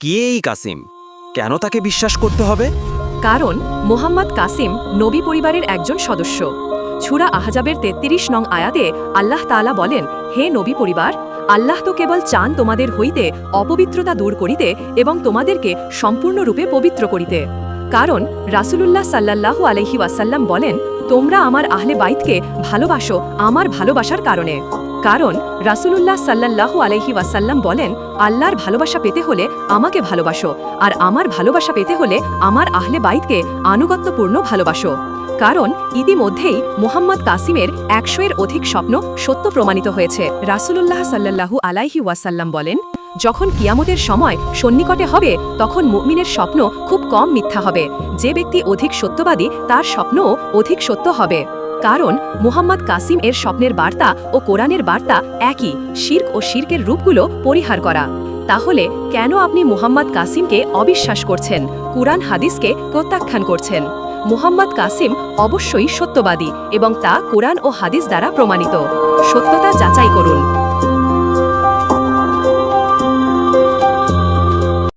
কে এই কাসিম? কেন তাকে বিশ্বাস করতে হবে? কারণ মোহাম্মদ কাসিম নবী পরিবারের একজন সদস্য। ছুরা আহজাবের তেত্রিশ নং আয়াতে আল্লাহ তাআলা বলেন, হে নবী পরিবার, আল্লাহ তো কেবল চান তোমাদের হইতে অপবিত্রতা দূর করিতে এবং তোমাদেরকে সম্পূর্ণরূপে পবিত্র করিতে। কারণ রাসুলুল্লাহ সাল্লাল্লাহু আলহি ওয়াসাল্লাম বলেন, তোমরা আমার আহলে বাইতকে ভালোবাসো আমার ভালোবাসার কারণে। কারণ রাসূলুল্লাহ সাল্লাল্লাহু আলহি ওয়াসাল্লাম বলেন, আল্লাহর ভালোবাসা পেতে হলে আমাকে ভালোবাসো, আর আমার ভালোবাসা পেতে হলে আমার আহলে বাইতকে আনুগত্যপূর্ণ ভালোবাসো। কারণ ইতিমধ্যেই মোহাম্মদ কাসিমের একশো এর অধিক স্বপ্ন সত্য প্রমাণিত হয়েছে। রাসূলুল্লাহ সাল্লাল্লাহু আলাইহি ওয়াসাল্লাম বলেন, যখন কিয়ামতের সময় সন্নিকটে হবে, তখন মুমিনের স্বপ্ন খুব কম মিথ্যা হবে। যে ব্যক্তি অধিক সত্যবাদী, তার স্বপ্নও অধিক সত্য হবে। কারণ মোহাম্মদ কাসিম এর স্বপ্নের বার্তা ও কোরআনের বার্তা একই শির্ক ও শির্কের রূপগুলো পরিহার করা। তাহলে কেন আপনি মোহাম্মদ কাসিমকে অবিশ্বাস করছেন? কুরআন হাদিসকে প্রত্যাখ্যান করছেন। মোহাম্মদ কাসিম অবশ্যই সত্যবাদী এবং তা কোরআন ও হাদিস দ্বারা প্রমাণিত। সত্যতা যাচাই করুন।